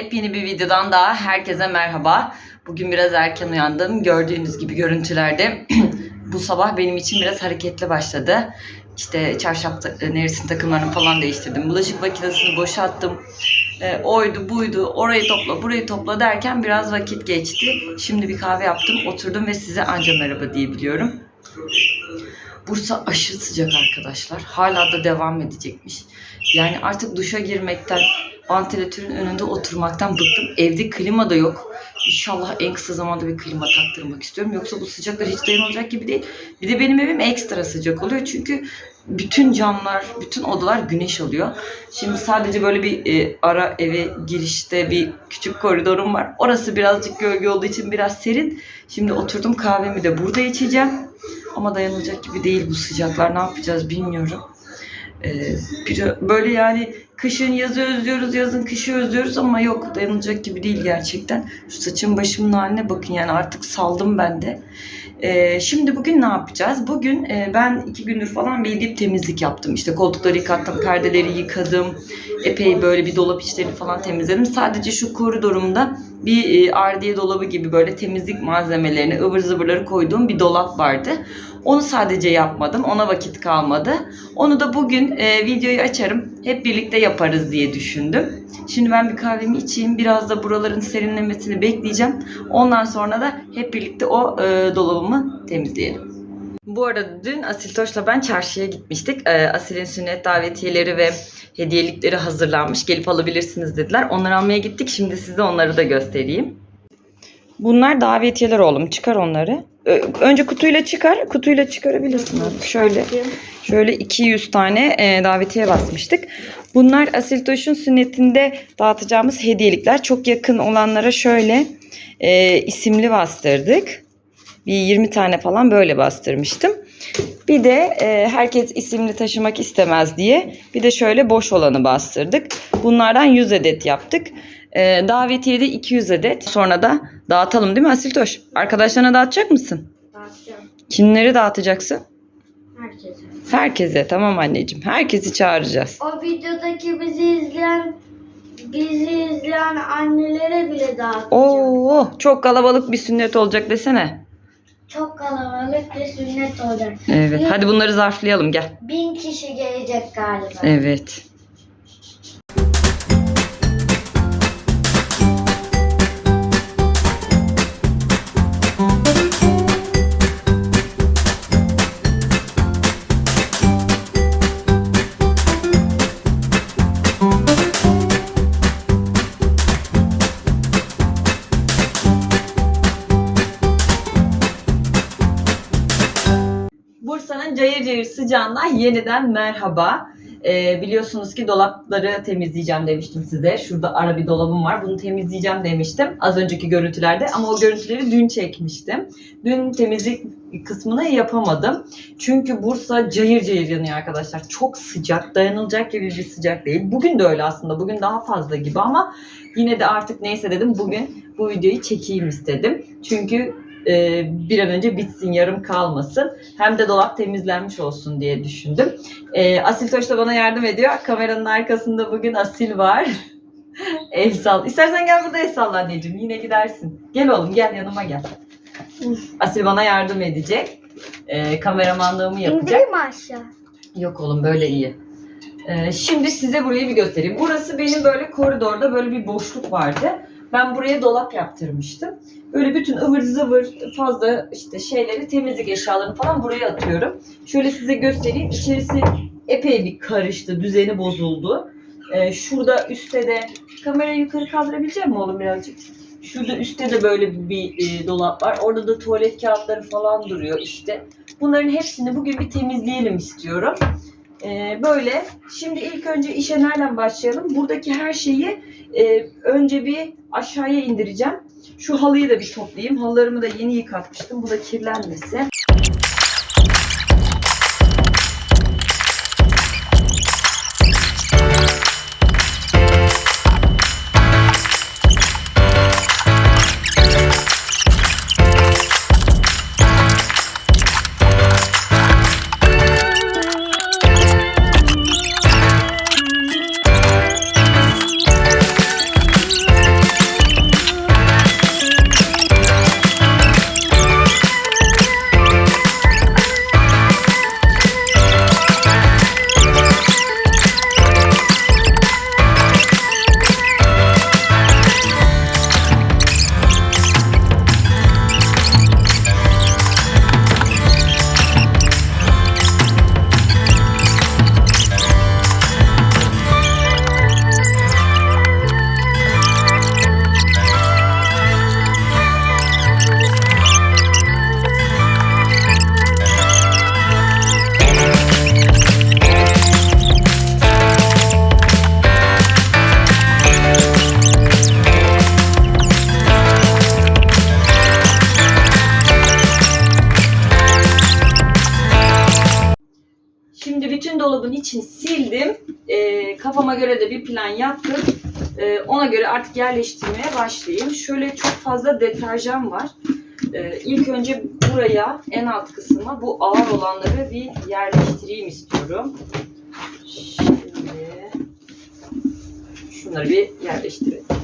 Yepyeni bir videodan daha herkese merhaba. Bugün biraz erken uyandım. Gördüğünüz gibi görüntülerde bu sabah benim için biraz hareketli başladı. İşte çarşaf ta- neresin takımlarını falan değiştirdim. Bulaşık makinesini boşalttım. E, oydu buydu orayı topla burayı topla derken biraz vakit geçti. Şimdi bir kahve yaptım oturdum ve size anca merhaba diyebiliyorum. Bursa aşırı sıcak arkadaşlar. Hala da devam edecekmiş. Yani artık duşa girmekten, vantilatörün önünde oturmaktan bıktım. Evde klima da yok. İnşallah en kısa zamanda bir klima taktırmak istiyorum. Yoksa bu sıcaklar hiç dayanılacak gibi değil. Bir de benim evim ekstra sıcak oluyor. Çünkü bütün camlar, bütün odalar güneş alıyor. Şimdi sadece böyle bir e, ara eve girişte bir küçük koridorum var. Orası birazcık gölge olduğu için biraz serin. Şimdi oturdum kahvemi de burada içeceğim. Ama dayanılacak gibi değil bu sıcaklar. Ne yapacağız bilmiyorum. Ee, böyle yani kışın yazı özlüyoruz, yazın kışı özlüyoruz ama yok dayanılacak gibi değil gerçekten. Şu saçım başımın haline bakın yani artık saldım ben de. Ee, şimdi bugün ne yapacağız? Bugün e, ben iki gündür falan bir dip temizlik yaptım. İşte koltukları yıkattım, perdeleri yıkadım. Epey böyle bir dolap içlerini falan temizledim. Sadece şu koridorumda bir e, ardiye dolabı gibi böyle temizlik malzemelerini, ıvır zıvırları koyduğum bir dolap vardı. Onu sadece yapmadım. Ona vakit kalmadı. Onu da bugün e, videoyu açarım. Hep birlikte yaparız diye düşündüm. Şimdi ben bir kahvemi içeyim. Biraz da buraların serinlemesini bekleyeceğim. Ondan sonra da hep birlikte o e, dolabımı temizleyelim. Bu arada dün Asil Toş'la ben çarşıya gitmiştik. E, Asil'in sünnet davetiyeleri ve hediyelikleri hazırlanmış. Gelip alabilirsiniz dediler. Onları almaya gittik. Şimdi size onları da göstereyim. Bunlar davetiyeler oğlum. Çıkar onları. Ö- Önce kutuyla çıkar. Kutuyla çıkarabilirsin artık. Şöyle şöyle 200 tane e, davetiye basmıştık. Bunlar Asil Toş'un sünnetinde dağıtacağımız hediyelikler. Çok yakın olanlara şöyle e, isimli bastırdık. Bir 20 tane falan böyle bastırmıştım. Bir de e, herkes isimli taşımak istemez diye bir de şöyle boş olanı bastırdık. Bunlardan 100 adet yaptık. E, davetiye de 200 adet. Sonra da dağıtalım değil mi Asiltoş? Arkadaşlarına dağıtacak mısın? Dağıtacağım. Kimleri dağıtacaksın? Herkese. Herkese tamam anneciğim. Herkesi çağıracağız. O videodaki bizi izleyen bizi izleyen annelere bile dağıtacağım. Oo, çok kalabalık bir sünnet olacak desene. Çok kalabalık ve sünnet olacak. Evet. Hadi bunları zarflayalım gel. Bin kişi gelecek galiba. Evet. Bursa'nın cayır cayır sıcağından yeniden merhaba. Ee, biliyorsunuz ki dolapları temizleyeceğim demiştim size. Şurada ara bir dolabım var. Bunu temizleyeceğim demiştim az önceki görüntülerde. Ama o görüntüleri dün çekmiştim. Dün temizlik kısmını yapamadım. Çünkü Bursa cayır cayır yanıyor arkadaşlar. Çok sıcak, dayanılacak gibi bir sıcak değil. Bugün de öyle aslında. Bugün daha fazla gibi ama yine de artık neyse dedim. Bugün bu videoyu çekeyim istedim. Çünkü e, bir an önce bitsin, yarım kalmasın. Hem de dolap temizlenmiş olsun diye düşündüm. E, Asil Toş da bana yardım ediyor. Kameranın arkasında bugün Asil var. el sal. İstersen gel burada el salla anneciğim. Yine gidersin. Gel oğlum gel yanıma gel. Asil bana yardım edecek. E, kameramanlığımı yapacak. İndireyim mi aşağı? Yok oğlum böyle iyi. Ee, şimdi size burayı bir göstereyim. Burası benim böyle koridorda böyle bir boşluk vardı. Ben buraya dolap yaptırmıştım. Böyle bütün ıvır zıvır fazla işte şeyleri temizlik eşyalarını falan buraya atıyorum. Şöyle size göstereyim. İçerisi epey bir karıştı. Düzeni bozuldu. Ee, şurada üstte de kamerayı yukarı kaldırabilecek mi oğlum birazcık? Şurada üstte de böyle bir e, dolap var. Orada da tuvalet kağıtları falan duruyor işte. Bunların hepsini bugün bir temizleyelim istiyorum. Ee, böyle. Şimdi ilk önce işe nereden başlayalım? Buradaki her şeyi e, önce bir aşağıya indireceğim. Şu halıyı da bir toplayayım. Halılarımı da yeni yıkatmıştım. Bu da kirlenmesin. E, kafama göre de bir plan yaptım. E, ona göre artık yerleştirmeye başlayayım. Şöyle çok fazla deterjan var. E, ilk önce buraya en alt kısma bu ağır olanları bir yerleştireyim istiyorum. Şimdi şunları bir yerleştirelim.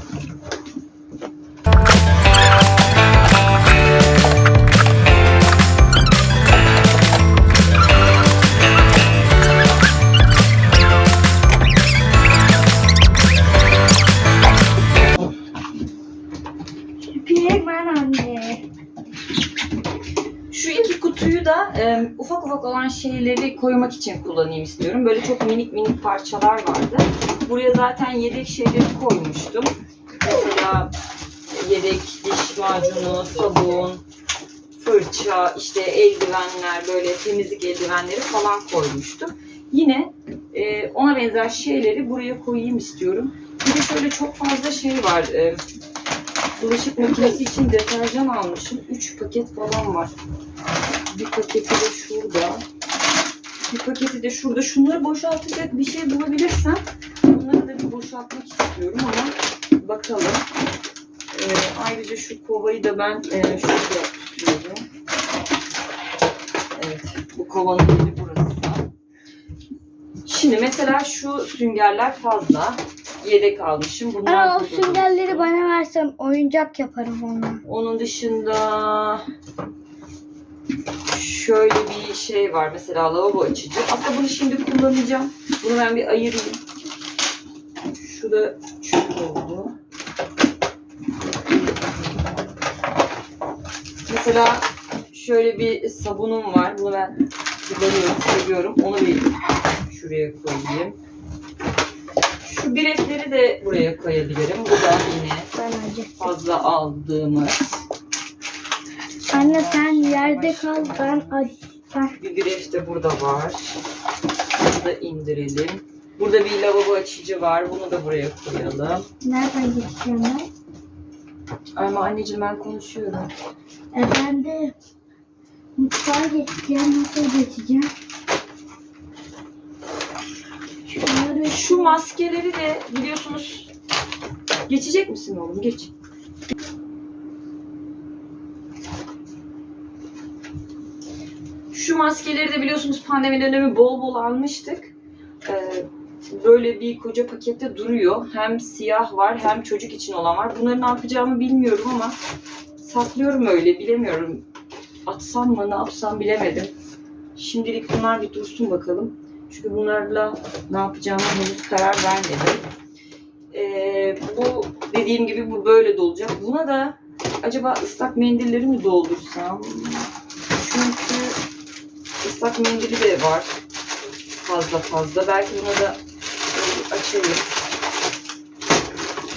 Ufak olan şeyleri koymak için kullanayım istiyorum. Böyle çok minik minik parçalar vardı. Buraya zaten yedek şeyleri koymuştum. Mesela yedek diş macunu, sabun, fırça, işte eldivenler, böyle temizlik eldivenleri falan koymuştum. Yine e, ona benzer şeyleri buraya koyayım istiyorum. Bir de şöyle çok fazla şey var. E, bulaşık makinesi için deterjan almışım. 3 paket falan var. Bir paketi de şurada. Bir paketi de şurada. Şunları boşaltacak bir şey bulabilirsem bunları da bir boşaltmak istiyorum ama bakalım. Ee, ayrıca şu kovayı da ben e, şurada tutuyorum. Evet, bu kovanın yeri burası. Şimdi mesela şu süngerler fazla. Yedek almışım. Bunlar Ama o süngerleri bana versen oyuncak yaparım onunla. Onun dışında şöyle bir şey var mesela lavabo açıcı. Aslında bunu şimdi kullanacağım. Bunu ben bir ayırayım. Şu da çöp oldu. Mesela şöyle bir sabunum var. Bunu ben kullanıyorum, seviyorum. Onu bir şuraya koyayım. Şu biletleri de buraya koyabilirim. Bu da yine fazla aldığımız Anne sen yerde kal ben bir gref de burada var. Bunu da indirelim. Burada bir lavabo açıcı var. Bunu da buraya koyalım. nereden geçeceğim ben? Ama anneciğim ben konuşuyorum. E ben de mutfağa geçeceğim. Nasıl geçeceğim? Şunları Şu maskeleri de biliyorsunuz geçecek misin oğlum? Geç. Şu maskeleri de biliyorsunuz pandemi dönemi bol bol almıştık. Ee, böyle bir koca pakette duruyor. Hem siyah var hem çocuk için olan var. Bunları ne yapacağımı bilmiyorum ama saklıyorum öyle bilemiyorum. Atsam mı ne yapsam bilemedim. Şimdilik bunlar bir dursun bakalım. Çünkü bunlarla ne yapacağımı henüz karar vermedim. Ee, bu dediğim gibi bu böyle dolacak. Buna da acaba ıslak mendilleri mi doldursam? Islak mendili de var. Fazla fazla. Belki buna da açayım.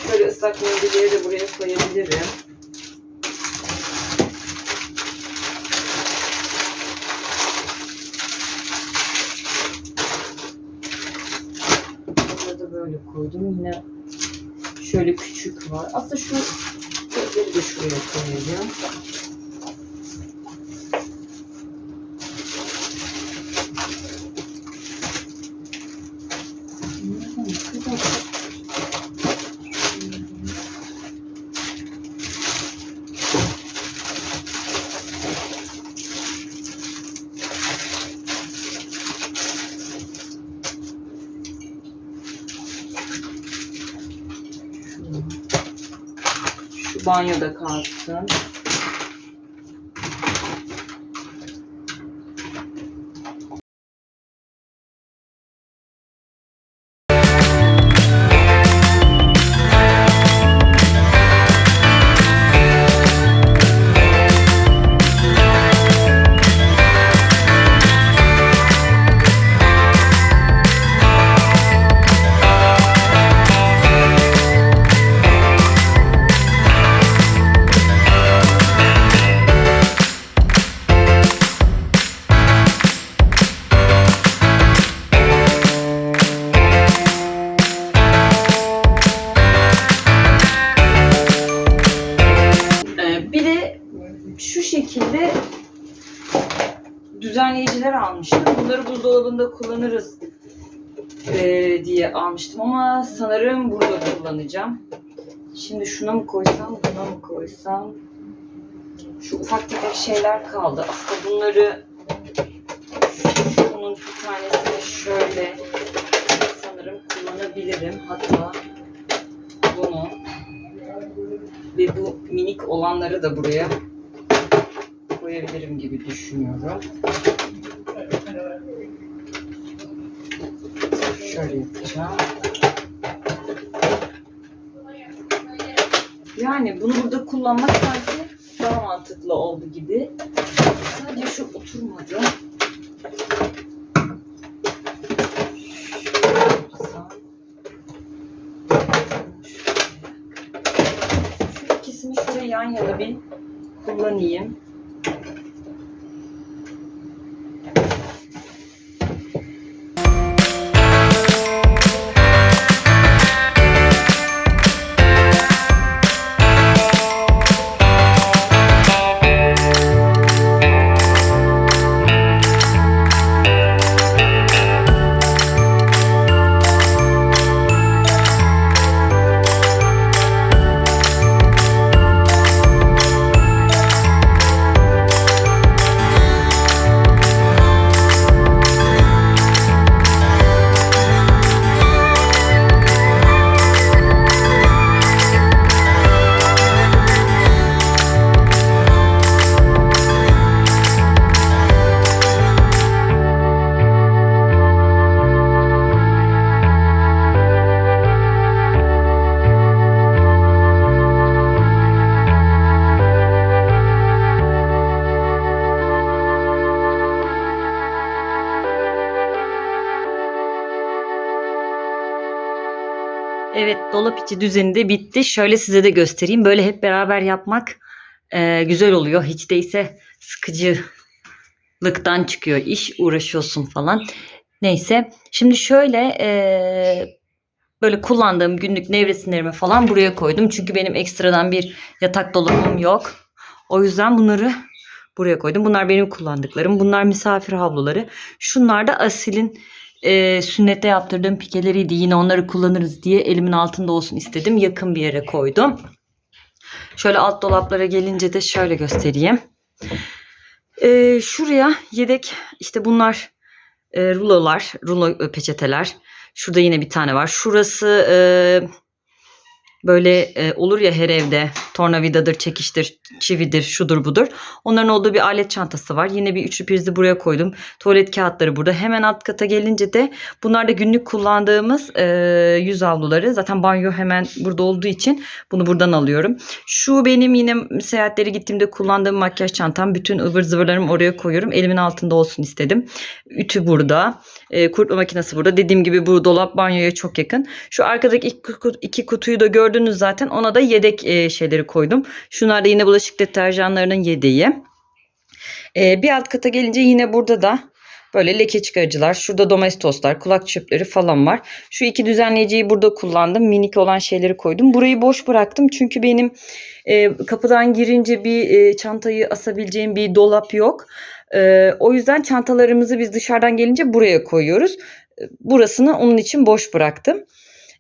Şöyle ıslak mendilleri de buraya koyabilirim. Burada da böyle koydum. Yine şöyle küçük var. Aslında şu gözleri de şuraya koyacağım. Banyoda kalsın. Düzenleyiciler almıştım. Bunları buzdolabında kullanırız e, diye almıştım ama sanırım burada kullanacağım. Şimdi şuna mı koysam, buna mı koysam? Şu ufak tefek şeyler kaldı. Aslında bunları şunun bir tanesini şöyle sanırım kullanabilirim. Hatta bunu ve bu minik olanları da buraya koyabilirim gibi düşünüyorum. Şöyle yapacağım. Yani bunu burada kullanmak sanki daha mantıklı oldu gibi. Sadece şu oturmadı. Şu ikisini şöyle yan yana bir kullanayım. Dolap içi düzeni de bitti. Şöyle size de göstereyim. Böyle hep beraber yapmak e, güzel oluyor. Hiç değilse sıkıcılıktan çıkıyor iş. Uğraşıyorsun falan. Neyse. Şimdi şöyle e, böyle kullandığım günlük nevresimlerimi falan buraya koydum. Çünkü benim ekstradan bir yatak dolabım yok. O yüzden bunları buraya koydum. Bunlar benim kullandıklarım. Bunlar misafir havluları. Şunlar da Asil'in e, sünnette yaptırdığım pikeleriydi. Yine onları kullanırız diye elimin altında olsun istedim. Yakın bir yere koydum. Şöyle alt dolaplara gelince de şöyle göstereyim. E, şuraya yedek işte bunlar e, rulolar, rulo peçeteler. Şurada yine bir tane var. Şurası e, böyle e, olur ya her evde tornavidadır, çekiştir, çividir, şudur budur. Onların olduğu bir alet çantası var. Yine bir üçlü prizi buraya koydum. Tuvalet kağıtları burada. Hemen alt kata gelince de bunlar da günlük kullandığımız e, yüz havluları. Zaten banyo hemen burada olduğu için bunu buradan alıyorum. Şu benim yine seyahatlere gittiğimde kullandığım makyaj çantam. Bütün ıvır zıvırlarımı oraya koyuyorum. Elimin altında olsun istedim. Ütü burada. E, kurutma makinesi burada. Dediğim gibi bu dolap banyoya çok yakın. Şu arkadaki iki, kutu- iki kutuyu da gördünüz zaten. Ona da yedek e, şeyleri koydum. Şunlar da yine bulaşık deterjanlarının yedeği. E, bir alt kata gelince yine burada da böyle leke çıkarıcılar. Şurada domestoslar, kulak çöpleri falan var. Şu iki düzenleyiciyi burada kullandım. Minik olan şeyleri koydum. Burayı boş bıraktım. Çünkü benim e, kapıdan girince bir e, çantayı asabileceğim bir dolap yok. E, o yüzden çantalarımızı biz dışarıdan gelince buraya koyuyoruz. E, Burasını onun için boş bıraktım.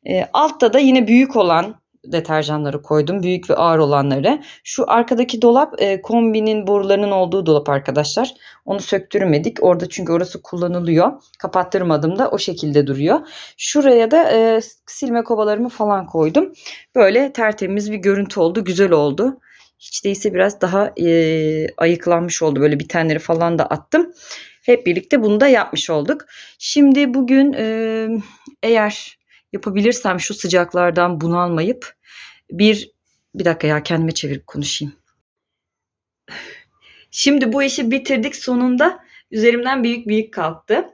E, altta da yine büyük olan deterjanları koydum. Büyük ve ağır olanları. Şu arkadaki dolap e, kombinin borularının olduğu dolap arkadaşlar. Onu söktürmedik. Orada çünkü orası kullanılıyor. Kapattırmadım da o şekilde duruyor. Şuraya da e, silme kovalarımı falan koydum. Böyle tertemiz bir görüntü oldu. Güzel oldu. Hiç değilse biraz daha e, ayıklanmış oldu. Böyle bitenleri falan da attım. Hep birlikte bunu da yapmış olduk. Şimdi bugün e, eğer yapabilirsem şu sıcaklardan bunalmayıp bir bir dakika ya kendime çevirip konuşayım. Şimdi bu işi bitirdik sonunda. Üzerimden büyük büyük kalktı.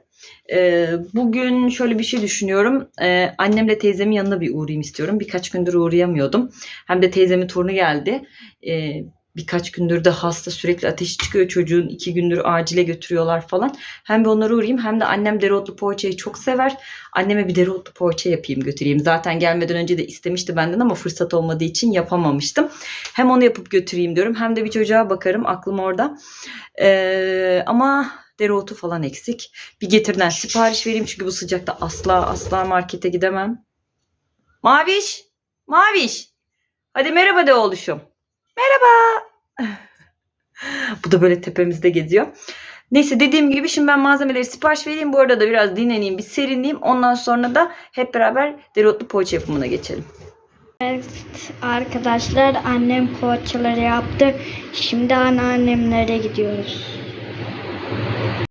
Ee, bugün şöyle bir şey düşünüyorum. Ee, annemle teyzemin yanına bir uğrayayım istiyorum. Birkaç gündür uğrayamıyordum. Hem de teyzemin torunu geldi. Ee, birkaç gündür de hasta sürekli ateşi çıkıyor çocuğun. iki gündür acile götürüyorlar falan. Hem bir onlara uğrayayım hem de annem dereotlu poğaçayı çok sever. Anneme bir dereotlu poğaça yapayım götüreyim. Zaten gelmeden önce de istemişti benden ama fırsat olmadığı için yapamamıştım. Hem onu yapıp götüreyim diyorum hem de bir çocuğa bakarım aklım orada. Ee, ama Dereotu falan eksik. Bir getirden sipariş vereyim çünkü bu sıcakta asla asla markete gidemem. Maviş! Maviş! Hadi merhaba de oğluşum. Merhaba. bu da böyle tepemizde geziyor. Neyse dediğim gibi şimdi ben malzemeleri sipariş vereyim. Bu arada da biraz dinleneyim, bir serinleyeyim. Ondan sonra da hep beraber dereotlu poğaça yapımına geçelim. Arkadaşlar annem poğaçaları yaptı. Şimdi anneannemlere gidiyoruz.